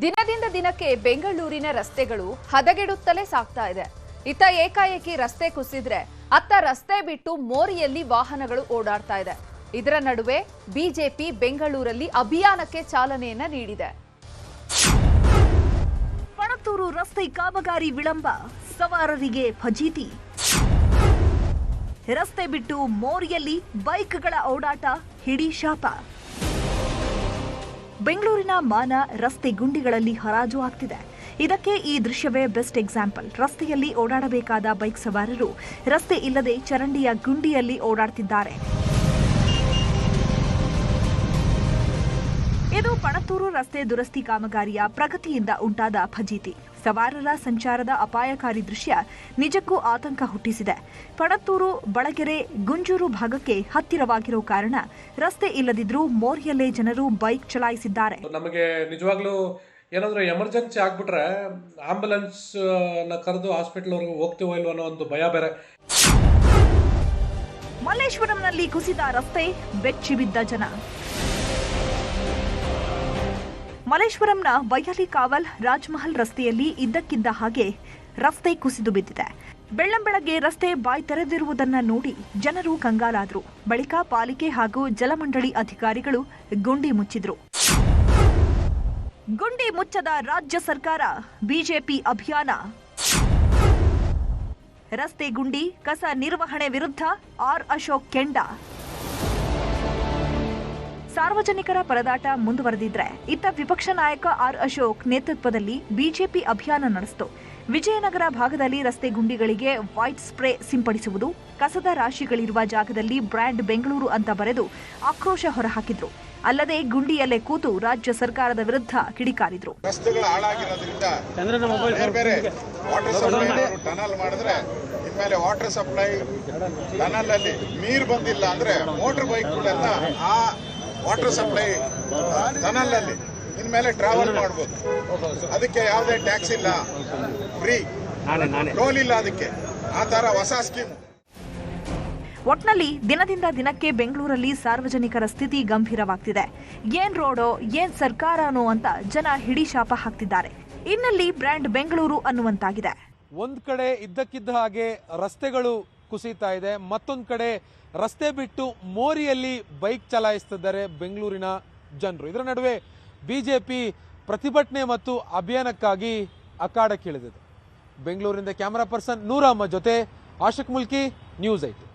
ದಿನದಿಂದ ದಿನಕ್ಕೆ ಬೆಂಗಳೂರಿನ ರಸ್ತೆಗಳು ಹದಗೆಡುತ್ತಲೇ ಸಾಗ್ತಾ ಇದೆ. ಇತ್ತ ಏಕಾಏಕಿ ರಸ್ತೆ ಕುಸಿದ್ರೆ ಅತ್ತ ರಸ್ತೆ ಬಿಟ್ಟು ಮೋರಿಯಲ್ಲಿ ವಾಹನಗಳು ಓಡಾಡ್ತಾ ಇದೆ. ಇದರ ನಡುವೆ ಬಿಜೆಪಿ ಬೆಂಗಳೂರಲ್ಲಿ ಅಭಿಯಾನಕ್ಕೆ ಚಾಲನೆಯನ್ನ ನೀಡಿದೆ. ಪಣತ್ತೂರು ರಸ್ತೆ ಕಾಮಗಾರಿ ವಿಳಂಬ, ಸವಾರರಿಗೆ ಫಜೀತಿ. ರಸ್ತೆ ಬಿಟ್ಟು ಮೋರಿಯಲ್ಲಿ ಬೈಕ್ಗಳ ಓಡಾಟ, ಹಿಡಿ ಶಾಪ. ಬೆಂಗಳೂರಿನ ಮಾನ ರಸ್ತೆ ಗುಂಡಿಗಳಲ್ಲಿ ಹರಾಜು ಆಗ್ತಿದೆ. ಇದಕ್ಕೆ ಈ ದೃಶ್ಯವೇ ಬೆಸ್ಟ್ ಎಕ್ಸಾಂಪಲ್. ರಸ್ತೆಯಲ್ಲಿ ಓಡಾಡಬೇಕಾದ ಬೈಕ್ ಸವಾರರು ರಸ್ತೆ ಇಲ್ಲದೆ ಚರಂಡಿಯ ಗುಂಡಿಯಲ್ಲಿ ಓಡಾಡ್ತಿದ್ದಾರೆ. ಇದು ಪಣತ್ತೂರು ರಸ್ತೆ ದುರಸ್ತಿ ಕಾಮಗಾರಿಯ ಪ್ರಗತಿಯಿಂದ ಉಂಟಾದ ಫಜೀತಿ. ಸವಾರರ ಸಂಚಾರದ ಅಪಾಯಕಾರಿ ದೃಶ್ಯ ನಿಜಕ್ಕೂ ಆತಂಕ ಹುಟ್ಟಿಸಿದೆ. ಪಣತ್ತೂರು ಬಳಗೆರೆ ಗುಂಜೂರು ಭಾಗಕ್ಕೆ ಹತ್ತಿರವಾಗಿರೋ ಕಾರಣ ರಸ್ತೆ ಇಲ್ಲದಿದ್ರೂ ಮೋರಿಯಲ್ಲೇ ಜನರು ಬೈಕ್ ಚಲಾಯಿಸಿದ್ದಾರೆ. ನಮಗೆ ನಿಜವಾಗ್ಲೂ ಏನಾದರೂ ಎಮರ್ಜೆನ್ಸಿ ಆಗ್ಬಿಟ್ರೆ ಆಂಬುಲೆನ್ಸ್ ಕರೆದು ಹಾಸ್ಪಿಟಲ್ವರೆಗೂ ಹೋಗ್ತೀವೋ ಇಲ್ವೋ ಅನ್ನೋ ಒಂದು ಭಯ ಬೇರೆ. ಮಲ್ಲೇಶ್ವರಂನಲ್ಲಿ ಕುಸಿದ ರಸ್ತೆ ಬೆಚ್ಚಿ ಬಿದ್ದ ಜನ. ಮಲ್ಲೇಶ್ವರಂನ ಬಯಲಿ ಕಾವಲ್ ರಾಜ್ಮಹಲ್ ರಸ್ತೆಯಲ್ಲಿ ಇದ್ದಕ್ಕಿದ್ದ ಹಾಗೆ ರಸ್ತೆ ಕುಸಿದು ಬಿದ್ದಿದೆ. ಬೆಳ್ಳಂಬೆಳಗ್ಗೆ ರಸ್ತೆ ಬಾಯ್ ತೆರೆದಿರುವುದನ್ನ ನೋಡಿ ಜನರು ಕಂಗಾಲಾದ್ರು. ಬಳಿಕ ಪಾಲಿಕೆ ಹಾಗೂ ಜಲಮಂಡಳಿ ಅಧಿಕಾರಿಗಳು ಗುಂಡಿ ಮುಚ್ಚಿದ್ರು. ಗುಂಡಿ ಮುಚ್ಚದ ರಾಜ್ಯ ಸರ್ಕಾರ, ಬಿಜೆಪಿ ಅಭಿಯಾನ. ರಸ್ತೆ ಗುಂಡಿ, ಕಸ ನಿರ್ವಹಣೆ ವಿರುದ್ಧ ಆರ್ ಅಶೋಕ್ ಕೆಂಡ. ಸಾರ್ವಜನಿಕರ ಪರದಾಟ ಮುಂದುವರೆದಿದ್ರೆ ಇತ್ತ ವಿಪಕ್ಷ ನಾಯಕ ಆರ್ ಅಶೋಕ್ ನೇತೃತ್ವದಲ್ಲಿ ಬಿಜೆಪಿ ಅಭಿಯಾನ ನಡೆಸಿತು. ವಿಜಯನಗರ ಭಾಗದಲ್ಲಿ ರಸ್ತೆ ಗುಂಡಿಗಳಿಗೆ ವೈಟ್ ಸ್ಪ್ರೇ ಸಿಂಪಡಿಸುವುದು ಕಸದ ರಾಶಿಗಳಿರುವ ಜಾಗದಲ್ಲಿ ಬ್ರ್ಯಾಂಡ್ ಬೆಂಗಳೂರು ಅಂತ ಬರೆದು ಆಕ್ರೋಶ ಹೊರಹಾಕಿದ್ರು. ಅಲ್ಲದೆ ಗುಂಡಿಯಲ್ಲೇ ಕೂತು ರಾಜ್ಯ ಸರ್ಕಾರದ ವಿರುದ್ಧ ಕಿಡಿಕಾರಿದ್ರು. ರಸ್ತೆಗಳು ಹಾಳಾಗಿರೋದ್ರಿಂದ ಬೇರೆ ಬೇರೆ ವಾಟರ್ ಸಪ್ಲೈ ಅವರು ಟನಲ್ ಮಾಡಿದ್ರೆ ಇನ್ಮೇಲೆ ವಾಟರ್ ಸಪ್ಲೈ ಟನಲ್ ಅಲ್ಲಿ ನೀರು ಬಂದಿಲ್ಲ ಅಂದ್ರೆ ಮೋಟರ್ ಬೈಕ್ಗಳೆಲ್ಲ ಆ ವಾಟರ್ ಸಪ್ಲೈ ಟನಲ್ ಅಲ್ಲಿ ಇನ್ಮೇಲೆ ಟ್ರಾವೆಲ್ ಮಾಡ್ಬೋದು. ಅದಕ್ಕೆ ಯಾವುದೇ ಟ್ಯಾಕ್ಸ್ ಇಲ್ಲ. ಫ್ರೀ ಟೋಲ್ ಇಲ್ಲ ಅದಕ್ಕೆ. ಆ ಥರ ಹೊಸ ಸ್ಕೀಮ್ ಒಟ್ನಲ್ಲಿ ದಿನದಿಂದ ದಿನಕ್ಕೆ ಬೆಂಗಳೂರಲ್ಲಿ ಸಾರ್ವಜನಿಕರ ಸ್ಥಿತಿ ಗಂಭೀರವಾಗ್ತಿದೆ. ಏನ್ ರೋಡೋ ಏನ್ ಸರ್ಕಾರನೋ ಅಂತ ಜನ ಹಿಡಿ ಶಾಪ ಹಾಕ್ತಿದ್ದಾರೆ. ಇನ್ನಲ್ಲಿ ಬ್ರ್ಯಾಂಡ್ ಬೆಂಗಳೂರು ಅನ್ನುವಂತಾಗಿದೆ. ಒಂದ್ ಕಡೆ ಇದ್ದಕ್ಕಿದ್ದ ಹಾಗೆ ರಸ್ತೆಗಳು ಕುಸಿತಾ ಇದೆ. ಮತ್ತೊಂದು ಕಡೆ ರಸ್ತೆ ಬಿಟ್ಟು ಮೋರಿಯಲ್ಲಿ ಬೈಕ್ ಚಲಾಯಿಸ್ತಿದ್ದಾರೆ ಬೆಂಗಳೂರಿನ ಜನರು. ಇದರ ನಡುವೆ ಬಿಜೆಪಿ ಪ್ರತಿಭಟನೆ ಮತ್ತು ಅಭಿಯಾನಕ್ಕಾಗಿ ಅಖಾಡಕ್ಕಿಳಿದಿದೆ. ಬೆಂಗಳೂರಿನಿಂದ ಕ್ಯಾಮರಾ ಪರ್ಸನ್ ನೂರಮ್ಮ ಜೊತೆ ಆಶಕ್ ಮುಲ್ಕಿ, ನ್ಯೂಸ್ ಐಟಿ